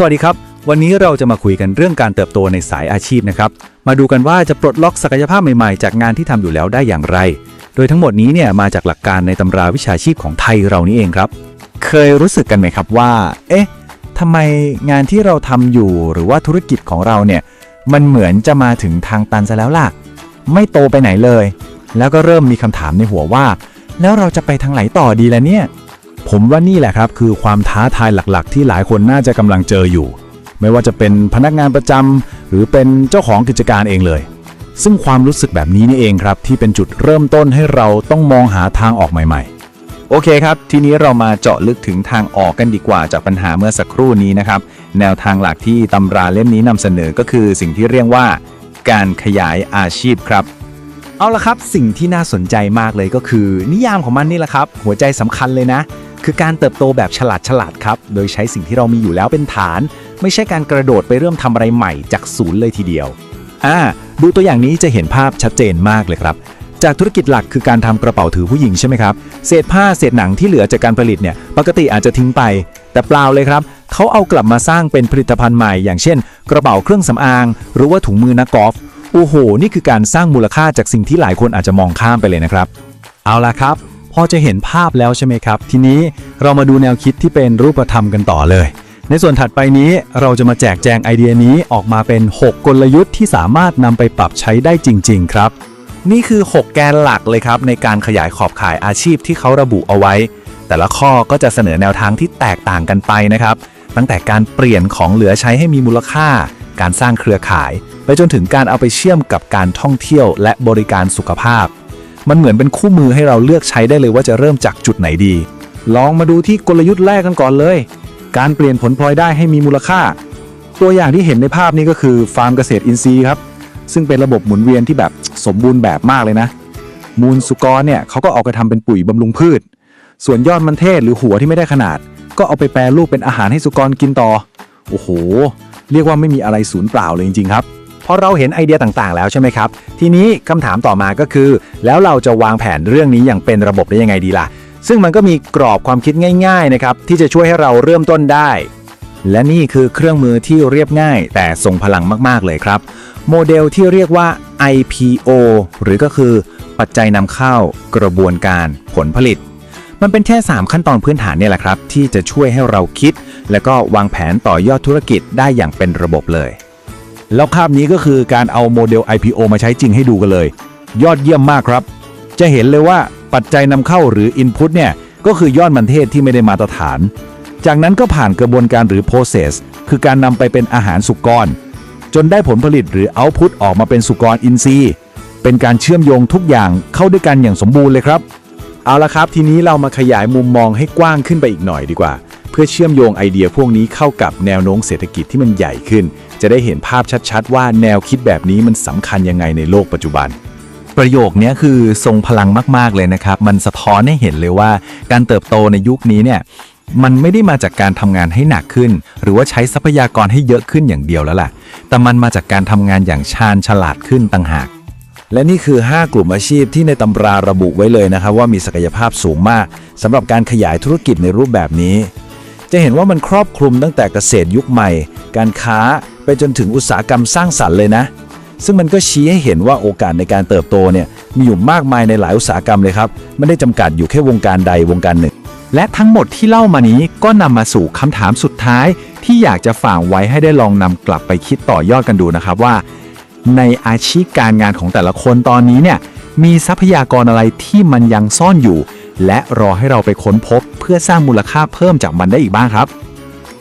สวัสดีครับ วันนี้เราจะมาคุยกันเรื่องการเติบโตในสายอาชีพนะครับ มาดูกันว่าจะปลดล็อกศักยภาพใหม่ๆ จากงานที่ทำอยู่แล้วได้อย่างไร โดยทั้งหมดนี้เนี่ยมาจากหลักการในตำราวิชาชีพของไทยเรานี่เองครับ เคยรู้สึกกันไหมครับว่า เอ๊ะทำไมงานที่เราทำอยู่หรือว่าธุรกิจของเราเนี่ยมันเหมือนจะมาถึงทางตันซะแล้วล่ะ ไม่โตไปไหนเลย แล้วก็เริ่มมีคำถามในหัวว่า แล้วเราจะไปทางไหนต่อดีล่ะเนี่ย ผมว่านี่แหละครับคือความท้าทายหลักๆ ที่หลายคนน่าจะกำลังเจออยู่ ไม่ว่าจะเป็นพนักงานประจำหรือเป็นเจ้าของกิจการเองเลย ซึ่งความรู้สึกแบบนี้นี่เองครับ ที่เป็นจุดเริ่มต้นให้เราต้องมองหาทางออกใหม่ ๆโอเคครับ ทีนี้เรามาเจาะลึกถึงทางออกกันดีกว่าจากปัญหาเมื่อสักครู่นี้นะครับ แนวทางหลักที่ตำราเล่มนี้นำเสนอก็คือสิ่งที่เรียกว่า การขยายอาชีพครับ เอาละครับ สิ่งที่น่าสนใจมากเลยก็คือ นิยามของมันนี่แหละครับ หัวใจสำคัญเลยนะ คือการเติบโตแบบฉลาดฉลาดครับ โดยใช้สิ่งที่เรามีอยู่แล้วเป็นฐาน ไม่ใช่การกระโดดไปเริ่มทำอะไรใหม่จากศูนย์เลยทีเดียว อ่า ดูตัวอย่างนี้จะเห็นภาพชัดเจนมากเลยครับ จากธุรกิจหลักคือการทำกระเป๋าถือผู้หญิงใช่ไหมครับ เศษผ้าเศษหนังที่เหลือจากการผลิตเนี่ย ปกติอาจจะทิ้งไป แต่เปล่าเลยครับ เขาเอากลับมาสร้างเป็นผลิตภัณฑ์ใหม่ อย่างเช่น กระเป๋าเครื่องสำอาง หรือว่าถุงมือนักกอล์ฟ โอ้โห นี่คือการสร้างมูลค่าจากสิ่งที่หลายคนอาจจะมองข้ามไปเลยนะครับ เอาละครับ อจะเห็นภาพแล้วใช่ไหมครับ ทีนี้เรามาดูแนวคิดที่เป็นรูปธรรมกันต่อเลย ในส่วนถัดไปนี้เราจะมาแจกแจงไอเดียนี้ออกมาเป็น 6 กลยุทธ์ที่สามารถนำไปปรับใช้ได้จริง ๆ ครับ นี่คือ 6 แกนหลักเลยครับในการขยายขอบข่ายอาชีพที่เขาระบุเอาไว้ แต่ละข้อก็จะเสนอแนวทางที่แตกต่างกันไปนะครับ ตั้งแต่การเปลี่ยนของเหลือใช้ให้มีมูลค่า การสร้างเครือข่าย ไปจนถึงการเอาไปเชื่อมกับการท่องเที่ยวและบริการสุขภาพ มันเหมือนเป็นคู่มือให้เราเลือกใช้ได้เลยว่าจะเริ่มจากจุดไหนดี ลองมาดูที่กลยุทธ์แรกกันก่อนเลย การเปลี่ยนผลพลอยได้ให้มีมูลค่า ตัวอย่างที่เห็นในภาพนี้ก็คือฟาร์มเกษตรอินทรีย์ครับซึ่งเป็นระบบหมุนเวียนที่แบบสมบูรณ์แบบมากเลยนะ มูลสุกรเนี่ยเขาก็เอาไปทำเป็นปุ๋ยบำรุงพืช ส่วนยอดมันเทศหรือหัวที่ไม่ได้ขนาด ก็เอาไปแปรรูปเป็นอาหารให้สุกรกินต่อ โอ้โห เรียกว่าไม่มีอะไรสูญเปล่าเลยจริงๆครับ พอเราเห็นไอเดียต่างๆ แล้วใช่ไหมครับ ทีนี้คำถามต่อมาก็คือ แล้วเราจะวางแผนเรื่องนี้อย่างเป็นระบบได้ยังไงดีล่ะ ซึ่งมันก็มีกรอบความคิดง่าย ๆ นะครับ ที่จะช่วยให้เราเริ่มต้นได้ และนี่คือเครื่องมือที่เรียบง่าย แต่ทรงพลังมากๆเลยครับโมเดลที่เรียกว่า IPO หรือก็คือ ปัจจัยนำเข้ากระบวนการผลผลิต มันเป็นแค่ 3 ขั้นตอนพื้นฐานเนี่ยแหละครับ ที่จะช่วยให้เราคิด และก็วางแผนต่อยอดธุรกิจได้อย่างเป็นระบบเลย แล้วภาพนี้ก็คือการเอาโมเดล IPO มาใช้จริงให้ดูกันเลย ยอดเยี่ยมมากครับ จะเห็นเลยว่าปัจจัยนำเข้าหรือ Input เนี่ย ก็คือยอดมันเทศที่ไม่ได้มาตรฐาน จากนั้นก็ผ่านกระบวนการหรือ process คือการนำไปเป็นอาหารสุกร จนได้ผลผลิตหรือ output ออกมาเป็นสุกรอินทรีย์ เป็นการเชื่อมโยงทุกอย่างเข้าด้วยกันอย่างสมบูรณ์เลยครับ เอาละครับ ทีนี้เรามาขยายมุมมองให้กว้างขึ้นไปอีกหน่อยดีกว่า เพื่อเชื่อมโยงไอเดียพวกนี้เข้ากับแนวโน้มเศรษฐกิจที่มันใหญ่ขึ้น จะได้เห็นภาพชัดๆ ว่าแนวคิดแบบนี้มันสำคัญยังไงในโลกปัจจุบันประโยคนี้คือทรงพลังมากๆเลยนะครับ มันสะท้อนให้เห็นเลยว่า การเติบโตในยุคนี้เนี่ยมันไม่ได้มาจากการทำงานให้หนักขึ้น หรือว่าใช้ทรัพยากรให้เยอะขึ้นอย่างเดียวแล้วล่ะ แต่มันมาจากการทำงานอย่างชาญฉลาดขึ้นต่างหาก และนี่คือ 5 กลุ่มอาชีพที่ในตำราระบุไว้เลยนะครับว่ามีศักยภาพสูงมากสำหรับการขยายธุรกิจในรูปแบบนี้ จะเห็นว่ามันครอบคลุมตั้งแต่เกษตรยุคใหม่ การค้าไปจนถึงอุตสาหกรรมสร้างสรรค์เลยนะ ซึ่งมันก็ชี้ให้เห็นว่าโอกาสในการเติบโตเนี่ยมีอยู่มากมายในหลายอุตสาหกรรมเลยครับไม่ได้จำกัดอยู่แค่วงการใดวงการหนึ่ง และทั้งหมดที่เล่ามานี้ก็นำมาสู่คำถามสุดท้าย ที่อยากจะฝากไว้ให้ได้ลองนำกลับไปคิดต่อยอดกันดูนะครับว่า ในอาชีพการงานของแต่ละคนตอนนี้เนี่ยมีทรัพยากรอะไรที่มันยังซ่อนอยู่ และรอให้เราไปค้นพบเพื่อสร้างมูลค่าเพิ่มจากมันได้อีกบ้างครับ